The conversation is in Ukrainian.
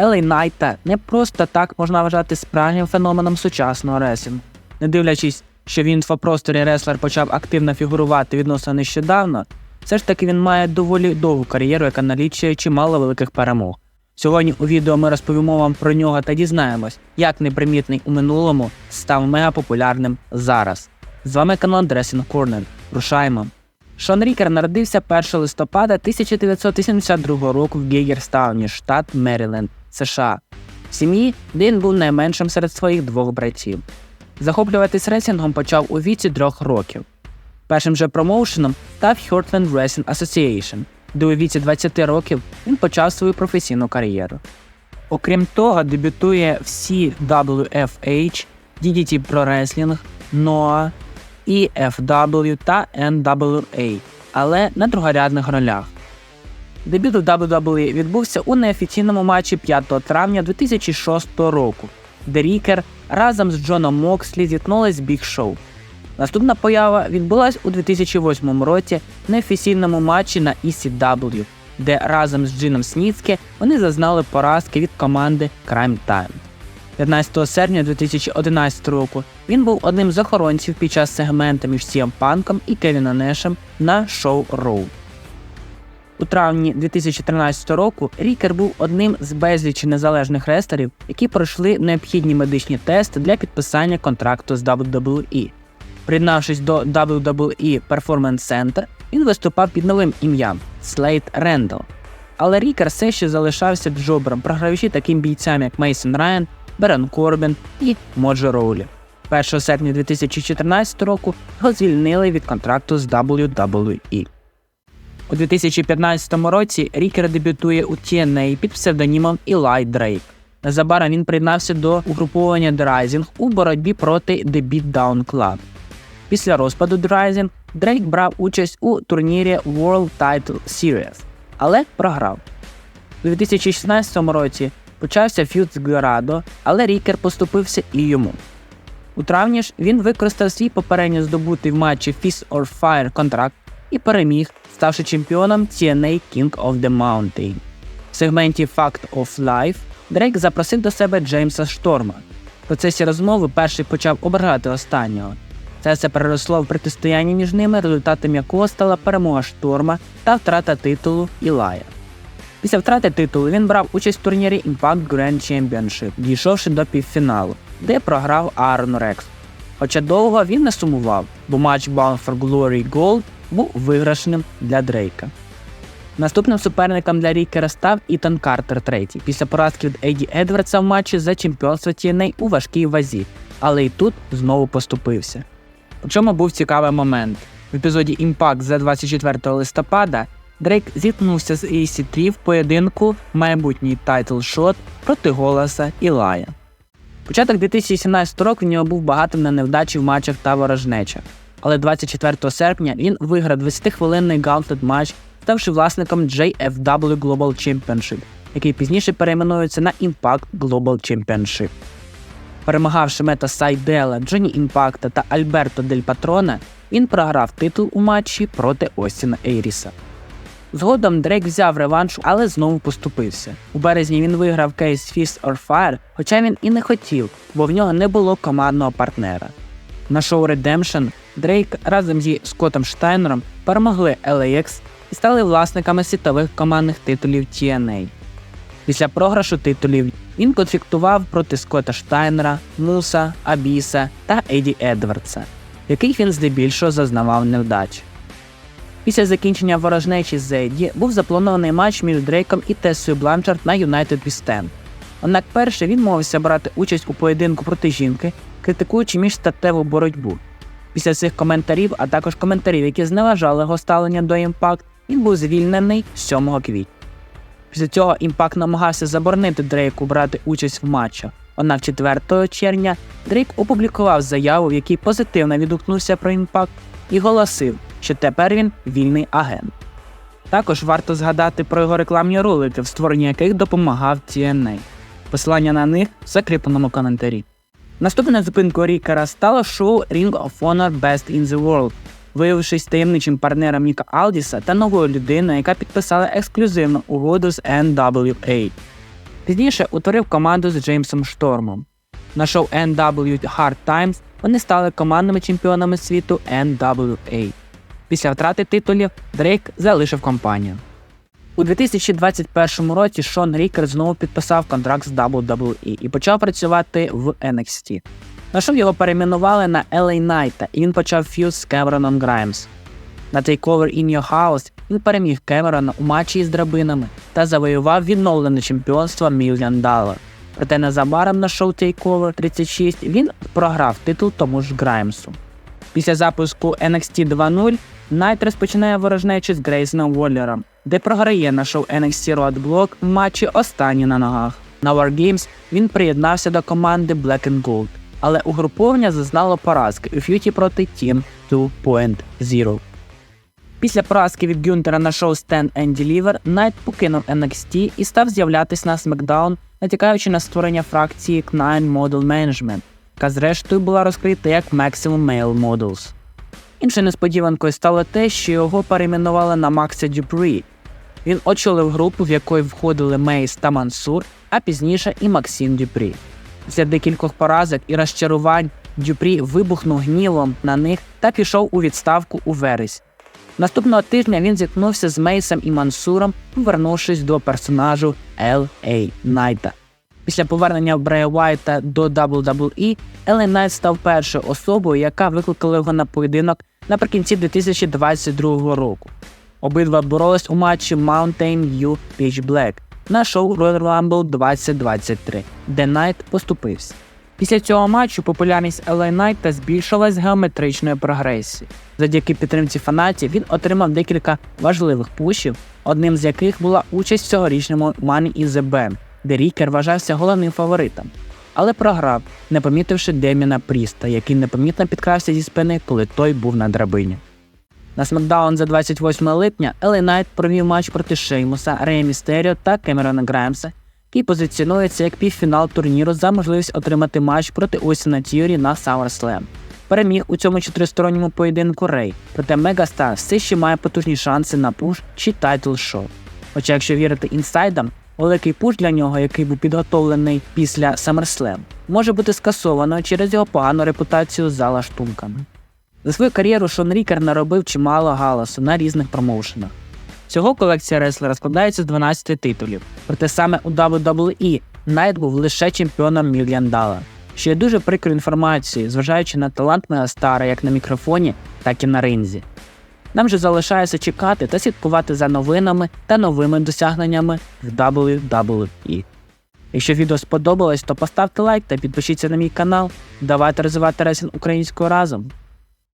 Елей Найта не просто так можна вважати справжнім феноменом сучасного ресінгу. Не дивлячись, що в інфопросторі реслер почав активно фігурувати відносно нещодавно, все ж таки він має доволі довгу кар'єру, яка налічує чимало великих перемог. Сьогодні у відео ми розповімо вам про нього та дізнаємось, як непримітний у минулому став мегапопулярним зараз. З вами канал Dressing Corner. Рушаємо. Шон Рікер народився 1 листопада 1982 року в Гейгерстауні, штат Меріленд, США. В сім'ї, де він був найменшим серед своїх двох братів. Захоплюватись ресінгом почав у віці трьох років. Першим же промоушеном став Heartland Wrestling Association, де у віці 20 років він почав свою професійну кар'єру. Окрім того, дебютує в CWFH, DDT Pro Wrestling, NOAH, EFW та NWA, але на другорядних ролях. Дебют у WWE відбувся у неофіційному матчі 5 травня 2006 року, де Рікер разом з Джоном Мокслі зіткнулись Біг Шоу. Наступна поява відбулась у 2008 році в неофіційному матчі на ECW, де разом з Джином Сніцке вони зазнали поразки від команди Crime Time. 15 серпня 2011 року він був одним з охоронців під час сегмента між CM Панком і Кевіном Нешем на шоу Роу. У травні 2013 року Рікер був одним з безлічі незалежних рестлерів, які пройшли необхідні медичні тести для підписання контракту з WWE. Приєднавшись до WWE Performance Center, він виступав під новим ім'ям Слейд Рендал. Але Рікер все ще залишався джобером, програючи таким бійцям, як Мейсон Райан, Берен Корбін і Моджо Роулі. 1 серпня 2014 року його звільнили від контракту з WWE. У 2015 році Рікер дебютує у TNA під псевдонімом Eli Дрейк. Незабаром він приєднався до угруповання The Rising у боротьбі проти The Beatdown Club. Після розпаду The Rising Дрейк брав участь у турнірі World Title Series, але програв. У 2016 році почався ф'юд з Гюрадо, але Рікер поступився і йому. У травні ж він використав свій попередньо здобутий в матчі Fist or Fire контракт і переміг, ставши чемпіоном TNA King of the Mountain. В сегменті Fact of Life Дрейк запросив до себе Джеймса Шторма. В процесі розмови перший почав ображати останнього. Це все переросло в протистояння між ними, результатом якого стала перемога Шторма та втрата титулу Ілая. Після втрати титулу він брав участь в турнірі Impact Grand Championship, дійшовши до півфіналу, де програв Аарону Рекс. Хоча довго він не сумував, бо матч Bound for Glory Gold був виграшним для Дрейка. Наступним суперником для Рікера став Ітан Картер третій, після поразки від Еді Едвардса в матчі за чемпіонство TNA у важкій вазі, але й тут знову поступився. Причому був цікавий момент. В епізоді Impact за 24 листопада Дрейк зіткнувся з EC3 в поєдинку майбутній тайтл шот проти голоса Ілая. Початок 2017 року в нього був багатим на невдачі в матчах та ворожнечах. Але 24 серпня він виграв 20-хвилинний гаунтлет матч, ставши власником JFW Global Championship, який пізніше перейменується на Impact Global Championship. Перемагавши мета Сайдела, Джоні Імпакта та Альберто Дель Патрона, він програв титул у матчі проти Остіна Ейріса. Згодом Дрейк взяв реванш, але знову поступився. У березні він виграв кейс Fist or Fire, хоча він і не хотів, бо в нього не було командного партнера. На шоу Redemption Дрейк разом зі Скоттом Штайнером перемогли LAX і стали власниками світових командних титулів TNA. Після програшу титулів він конфліктував проти Скотта Штайнера, Муса, Абіса та Еді Едвардса, яких він здебільшого зазнавав невдач. Після закінчення ворожнечі з Еді був запланований матч між Дрейком і Тесою Бланчард на United Stand. Однак перше він мовився брати участь у поєдинку проти жінки, критикуючи міжстатеву боротьбу. Після цих коментарів, а також коментарів, які зневажали його ставлення до імпакт, він був звільнений 7 квітня. Після цього імпакт намагався заборонити Дрейку брати участь в матчах. Однак 4 червня Дрейк опублікував заяву, в якій позитивно відгукнувся про імпакт і голосив, що тепер він вільний агент. Також варто згадати про його рекламні ролики, в створенні яких допомагав TNA. Посилання на них в закріпленому коментарі. Наступною зупинкою Рікера стало шоу Ring of Honor Best in the World, виявившись таємничим партнером Ніка Алдіса та новою людиною, яка підписала ексклюзивну угоду з NWA. Пізніше утворив команду з Джеймсом Штормом. На шоу NW Hard Times вони стали командними чемпіонами світу NWA. Після втрати титулів Дрейк залишив компанію. У 2021 році Шон Рікер знову підписав контракт з WWE і почав працювати в NXT. На шоу його перейменували на LA Knight, і він почав фьюз з Кемероном Граймс. На Takeover in Your House він переміг Кемерона у матчі із драбинами та завоював відновлене чемпіонство Million Dollar. Проте незабаром на шоу Takeover 36 він програв титул тому ж Граймсу. Після запуску NXT 2.0 Найт розпочинає ворожнечу з Грейсоном Воллером, де програє на шоу NXT в матчі останній на ногах. На Wargames він приєднався до команди Black and Gold, але угруповання зазнало поразки у ф'юті проти Team 2.0. Після поразки від Гюнтера на шоу Stand and Deliver Найт покинув NXT і став з'являтись на SmackDown, натякаючи на створення фракції Knine Model Management, яка зрештою була розкрита як Maximum Male Models. Іншою несподіванкою стало те, що його перейменували на Макса Дюпрі. Він очолив групу, в якої входили Мейс та Мансур, а пізніше і Максим Дюпрі. Після декількох поразок і розчарувань Дюпрі вибухнув гнівом на них та пішов у відставку у вересні. Наступного тижня він зіткнувся з Мейсом і Мансуром, повернувшись до персонажу Л.А. Найта. Після повернення Брея Уайта до WWE, Елей Найт став першою особою, яка викликала його на поєдинок наприкінці 2022 року. Обидва боролись у матчі Mountain View Pitch Black на шоу Royal Rumble 2023, де Найт поступився. Після цього матчу популярність Елей Найта збільшилась з геометричною прогресією. Завдяки підтримці фанатів він отримав декілька важливих пушів, одним з яких була участь в цьогорічному Money in the Bank, де Рікер вважався головним фаворитом. Але програв, не помітивши Деміна Пріста, який непомітно підкрався зі спини, коли той був на драбині. На SmackDown за 28 липня Елей Найт провів матч проти Шеймуса, Рея Містеріо та Кемерона Граймса, який позиціонується як півфінал турніру за можливість отримати матч проти Осіна Тіорі на SummerSlam. Переміг у цьому чотиристоронньому поєдинку Рей, проте Мегастар все ще має потужні шанси на пуш чи тайтл шоу. Хоча, якщо вірити інсайдам, великий пуш для нього, який був підготовлений після SummerSlam, може бути скасовано через його погану репутацію за лаштунками. За свою кар'єру Шон Рікер наробив чимало галасу на різних промоушенах. Всього колекція реслера складається з 12 титулів, проте саме у WWE Найт був лише чемпіоном Million Dollar, що є дуже прикрою інформацією, зважаючи на талант Мегастара як на мікрофоні, так і на ринзі. Нам же залишається чекати та слідкувати за новинами та новими досягненнями в WWE. Якщо відео сподобалось, то поставте лайк та підпишіться на мій канал. Давайте розвивати ресінг українською разом.